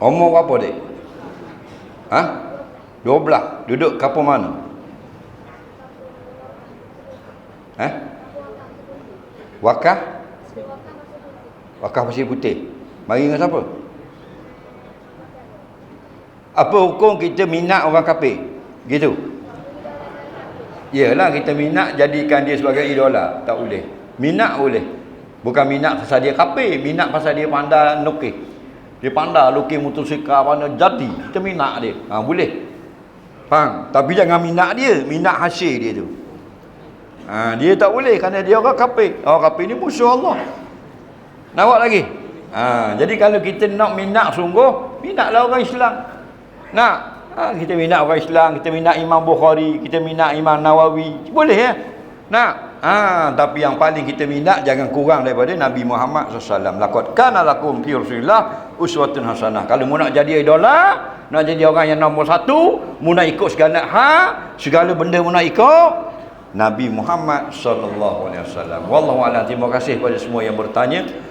Umur berapa dia? Ha? 12. Duduk kapal mana? Ha? Wakaf? Wakaf Pasir Putih. Mari dengan siapa? Apa hukum kita minat orang kafir? Gitu. Yalah kita minat jadikan dia sebagai idola. Tak boleh. Minat boleh. Bukan minat pasal dia kafir, minat pasal dia pandai nukih. Dia pandai lukis motosikal pandai jadi. Kita minat dia. Ha, boleh. Faham? Tapi jangan minat dia, minat hasil dia tu. Ha, dia tak boleh kerana dia orang kafir. Orang kafir ni musuh Allah. Nampak lagi? Ha, jadi kalau kita nak minat sungguh, minatlah orang Islam. Nak? Ha, kita minat orang Islam, kita minat Imam Bukhari, kita minat Imam Nawawi. Boleh ya? Nak? Ha, tapi yang paling kita minat jangan kurang daripada Nabi Muhammad SAW. Laqad kana lakum fi Rasulillah uswatun hasanah. Kalau mu nak jadi idola, nak jadi orang yang nombor satu, mu nak ikut segala hak, segala benda mu nak ikut, Nabi Muhammad wasallam. Wallahu a'lam. Terima kasih kepada semua yang bertanya.